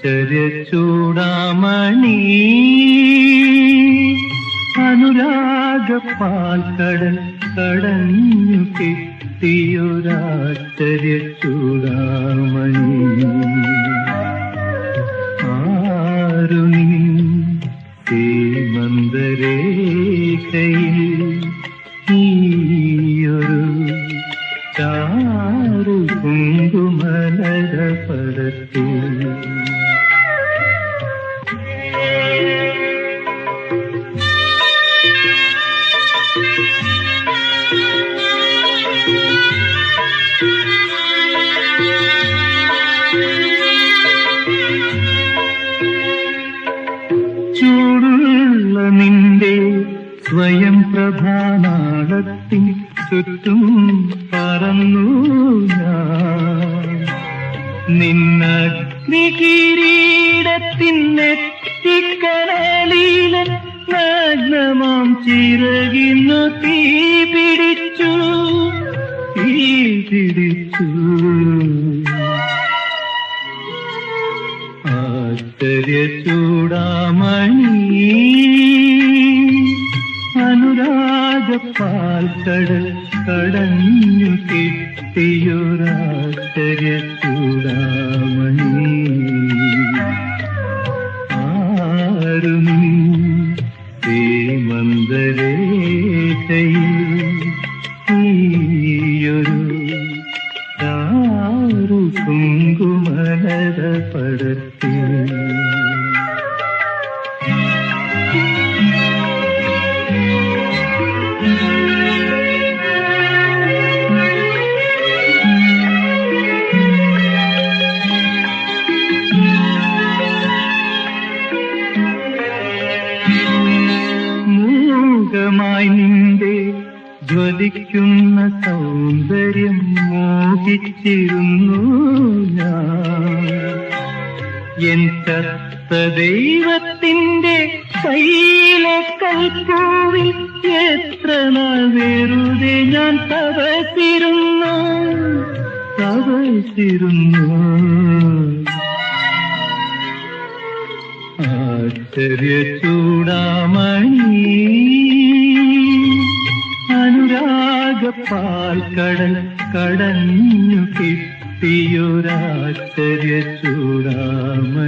ആശ്ചര്യ ചൂടാമണി അനുരാഗ പാൽക്കടൽ കടഞ്ഞു കിട്ടിയൊരാശ്ചര്യ ചൂടാമണി ആരുണി സീമന്തരേഖയിൽ ചാരു കുങ്കുമലര പടത്തിൽ ചൂടുള്ള നിന്റെ സ്വയം പ്രഭാനാളത്തിൻ ചുറ്റും പറന്നു ഞാൻ. നിന്നഗ്നി കിരീടത്തിനെത്തിക്കടലിലെ നഗ്നമാം ചിറകിന്നു തീ പിടിച്ചു. തീ പിടിച്ചു. ആശ്ചര്യ ചൂടാമണി പാൽക്കടൽ കടഞ്ഞു കിട്ടിയൊരാശ്ചര്യ ചൂടാമണി ആരുണി ശ്രീമന്ദരേഖയിൽ? ഈയൊരു ചാരു കുങ്കുമലര പടത്തിൽ. ജ്വലിക്കുന്ന സൗന്ദര്യം മോഹിച്ചിരുന്നു ഞാൻ. എൻ ദൈവത്തിന്റെ കയ്യിലെ കൽപ്പൂവിൽ എത്ര നാൾ വെറുതെ ഞാൻ തപസിരുന്നു തപസിരുന്നു ആശ്ചര്യ ചൂടാമണി പാൽക്കടൽ കടഞ്ഞു കിട്ടിയൊരാശ്ചര്യ ചൂടാമണി